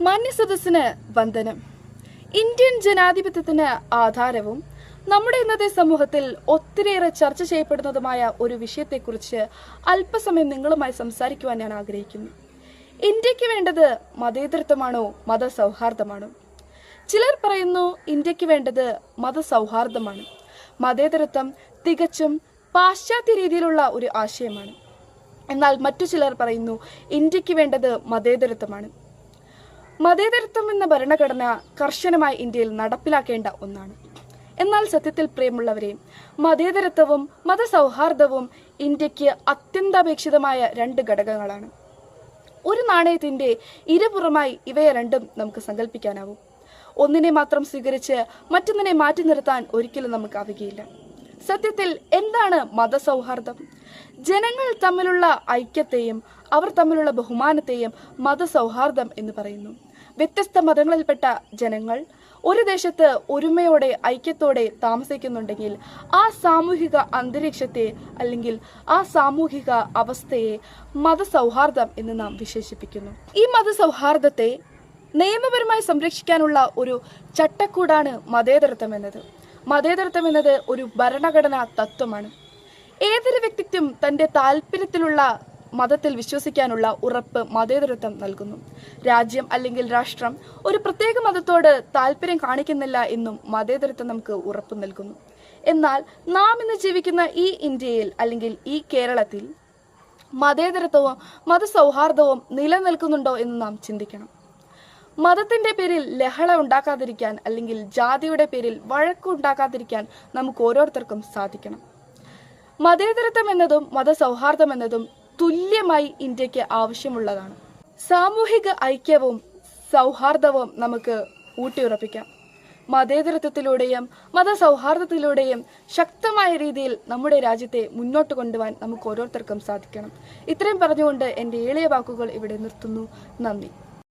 മാന്യസദസ്സിന് വന്ദനം. ഇന്ത്യൻ ജനാധിപത്യത്തിന് ആധാരവും നമ്മുടെ ഇന്നത്തെ സമൂഹത്തിൽ ഒത്തിരിയേറെ ചർച്ച ചെയ്യപ്പെടുന്നതുമായ ഒരു വിഷയത്തെക്കുറിച്ച് അല്പസമയം നിങ്ങളുമായി സംസാരിക്കുവാൻ ഞാൻ ആഗ്രഹിക്കുന്നു. ഇന്ത്യയ്ക്ക് വേണ്ടത് മതേതരത്വമാണോ മതസൗഹാർദ്ദമാണോ? ചിലർ പറയുന്നു ഇന്ത്യയ്ക്ക് വേണ്ടത് മതസൗഹാർദ്ദമാണ്. മതേതരത്വം തികച്ചും പാശ്ചാത്യ രീതിയിലുള്ള ഒരു ആശയമാണ്. എന്നാൽ മറ്റു ചിലർ പറയുന്നു ഇന്ത്യയ്ക്ക് വേണ്ടത് മതേതരത്വമാണ്. മതേതരത്വം എന്ന ഭരണഘടന കർശനമായി ഇന്ത്യയിൽ നടപ്പിലാക്കേണ്ട ഒന്നാണ്. എന്നാൽ സത്യത്തിൽ പ്രിയമുള്ളവരെ മതേതരത്വവും മതസൗഹാർദ്ദവും ഇന്ത്യയ്ക്ക് അത്യന്താപേക്ഷിതമായ രണ്ട് ഘടകങ്ങളാണ്. ഒരു നാണയത്തിന്റെ ഇരുപുറമായി ഇവയെ രണ്ടും നമുക്ക് സങ്കല്പിക്കാനാവും ഒന്നിനെ മാത്രം സ്വീകരിച്ച് മറ്റൊന്നിനെ മാറ്റി നിർത്താൻ ഒരിക്കലും നമുക്ക് ആവുകയില്ല സത്യത്തിൽ എന്താണ് മതസൗഹാർദ്ദം? ജനങ്ങൾ തമ്മിലുള്ള ഐക്യത്തെയും അവർ തമ്മിലുള്ള ബഹുമാനത്തെയും മതസൗഹാർദ്ദം എന്ന് പറയുന്നു. വ്യത്യസ്ത മതങ്ങളിൽപ്പെട്ട ജനങ്ങൾ ഒരു ദേശത്ത് ഒരുമയോടെ ഐക്യത്തോടെ താമസിക്കുന്നുണ്ടെങ്കിൽ ആ സാമൂഹിക അന്തരീക്ഷത്തെ അല്ലെങ്കിൽ ആ സാമൂഹിക അവസ്ഥയെ മതസൗഹാർദ്ദം എന്ന് നാം വിശേഷിപ്പിക്കുന്നു. ഈ മതസൗഹാർദ്ദത്തെ നിയമപരമായി സംരക്ഷിക്കാനുള്ള ഒരു ചട്ടക്കൂടാണ് മതേതരത്വം എന്നത്. മതേതരത്വം എന്നത് ഒരു ഭരണഘടനാ തത്വമാണ്. ഏതൊരു വ്യക്തിക്കും തന്റെ താല്പര്യത്തിലുള്ള മതത്തിൽ വിശ്വസിക്കാനുള്ള ഉറപ്പ് മതേതരത്വം നൽകുന്നു. രാജ്യം അല്ലെങ്കിൽ രാഷ്ട്രം ഒരു പ്രത്യേക മതത്തോട് താല്പര്യം കാണിക്കുന്നില്ല എന്നും മതേതരത്വം നമുക്ക് ഉറപ്പ് നൽകുന്നു. എന്നാൽ നാം ഇന്ന് ജീവിക്കുന്ന ഈ ഇന്ത്യയിൽ അല്ലെങ്കിൽ ഈ കേരളത്തിൽ മതേതരത്വവും മതസൗഹാർദ്ദവും നിലനിൽക്കുന്നുണ്ടോ എന്ന് നാം ചിന്തിക്കണം. മതത്തിന്റെ പേരിൽ ലഹള ഉണ്ടാക്കാതിരിക്കാൻ അല്ലെങ്കിൽ ജാതിയുടെ പേരിൽ വഴക്കുണ്ടാക്കാതിരിക്കാൻ നമുക്ക് ഓരോരുത്തർക്കും സാധിക്കണം. മതേതരത്വം എന്നതും മതസൗഹാർദ്ദം എന്നതും തുല്യമായി ഇന്ത്യയ്ക്ക് ആവശ്യമുള്ളതാണ്. സാമൂഹിക ഐക്യവും സൗഹാർദ്ദവും നമുക്ക് ഊട്ടിയുറപ്പിക്കാം. മതേതരത്വത്തിലൂടെയും മതസൗഹാർദ്ദത്തിലൂടെയും ശക്തമായ രീതിയിൽ നമ്മുടെ രാജ്യത്തെ മുന്നോട്ട് കൊണ്ടുപോകാൻ നമുക്ക് ഓരോരുത്തർക്കും സാധിക്കണം. ഇത്രയും പറഞ്ഞുകൊണ്ട് എന്റെ ഏളിയ വാക്കുകൾ ഇവിടെ നിർത്തുന്നു. നന്ദി.